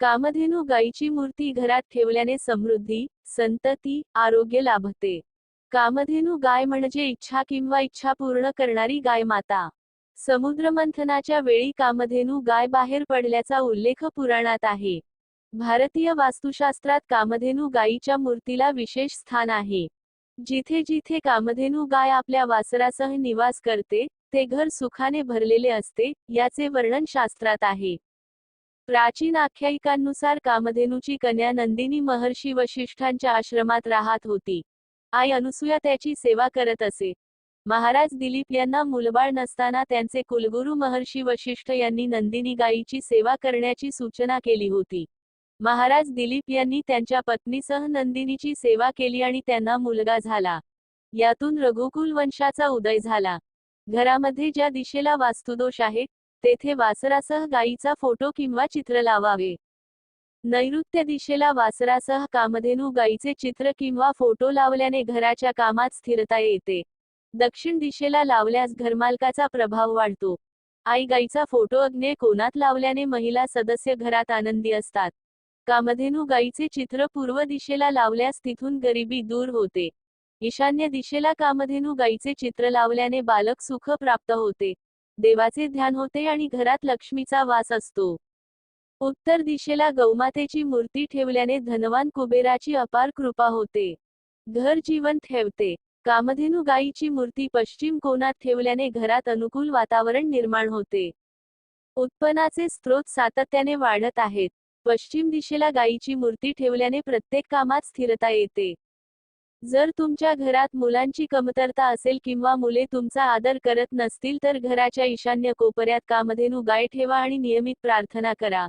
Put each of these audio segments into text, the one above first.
कामधेनू गायीची मूर्ती घरात ठेवल्याने समृद्धी संतती आरोग्य लाभते. कामधेनू गाय म्हणजे इच्छा किंवा इच्छा पूर्ण करणारी गाय माता. समुद्रमंथनाच्या वेळी कामधेनू गाय बाहेर पडल्याचा उल्लेख पुराणात आहे. भारतीय वास्तुशास्त्रात कामधेनू गायीच्या मूर्तीला विशेष स्थान आहे. जिथे जिथे कामधेनू गाय आपल्या वासरासह निवास करते ते घर सुखाने भरलेले असते याचे वर्णन शास्त्रात आहे. प्राचीन आख्यायिकांनुसार कामधेनूची कन्या नंदिनी महर्षी वशिष्ठांच्या आश्रमात राहत होती. आई अनुसूया त्याची सेवा करत असे. महाराज दिलीप यांना मुलबाळ नसताना त्यांचे कुलगुरू महर्षी वशिष्ठ यांनी नंदिनी गायीची सेवा करण्याची सूचना केली होती. महाराज दिलीप यांनी त्यांच्या पत्नीसह नंदिनीची सेवा केली आणि त्यांना मुलगा झाला. यातून रघुकुल वंशाचा उदय झाला. घरामध्ये ज्या दिशेला वास्तुदोष आहे तेथे वासरासह गायीचा फोटो किंवा चित्र लावावे. नैऋत्य दिशेला वासरासह कामधेनू गायीचे चित्र किंवा फोटो लावल्याने घराच्या कामात स्थिरता येते. दक्षिण दिशेला लावल्यास घरमालकाचा प्रभाव वाढतो. आई गाईचा फोटो अग्नेय कोणात लावल्याने महिला सदस्य घरात आनंदी असतात. कामधेनू गायीचे चित्र पूर्व दिशेला लावल्यास तिथून गरिबी दूर होते. ईशान्य दिशेला कामधेनू गायीचे चित्र लावल्याने बालक सुख प्राप्त होते. देवाचे ध्यान होते आणि घरात लक्ष्मीचा वास असतो. उत्तर दिशेला गौमातेची मूर्ती ठेवल्याने धनवान कुबेराची अपार कृपा होते. घर जीवन ठेवते. कामधेनू गायीची मूर्ती पश्चिम कोणात ठेवल्याने घरात अनुकूल वातावरण निर्माण होते. उत्पन्नाचे स्रोत सातत्याने वाढत आहेत. पश्चिम दिशेला गायीची मूर्ती ठेवल्याने प्रत्येक कामात स्थिरता येते. जर तुमच्या घरात मुलांची कमतरता असेल किंवा मुले तुमचा आदर करत नसतील तर घराच्या ईशान्य कोपऱ्यात कामधेनू गाय ठेवा आणि नियमित प्रार्थना करा.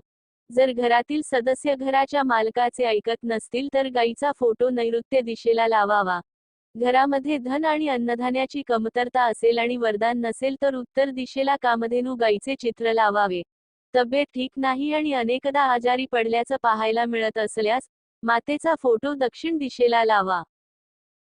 जर घरातील सदस्य घराच्या मालकाचे ऐकत नसतील तर गायीचा फोटो नैऋत्य दिशेला लावावा. घरामध्ये धन आणि अन्नधान्याची कमतरता असेल आणि वरदान नसेल तर उत्तर दिशेला कामधेनू गायीचे चित्र लावावे. तब्येत ठीक नाही आणि अनेकदा आजारी पडल्याचं पाहायला मिळत असल्यास मातेचा फोटो दक्षिण दिशेला लावा.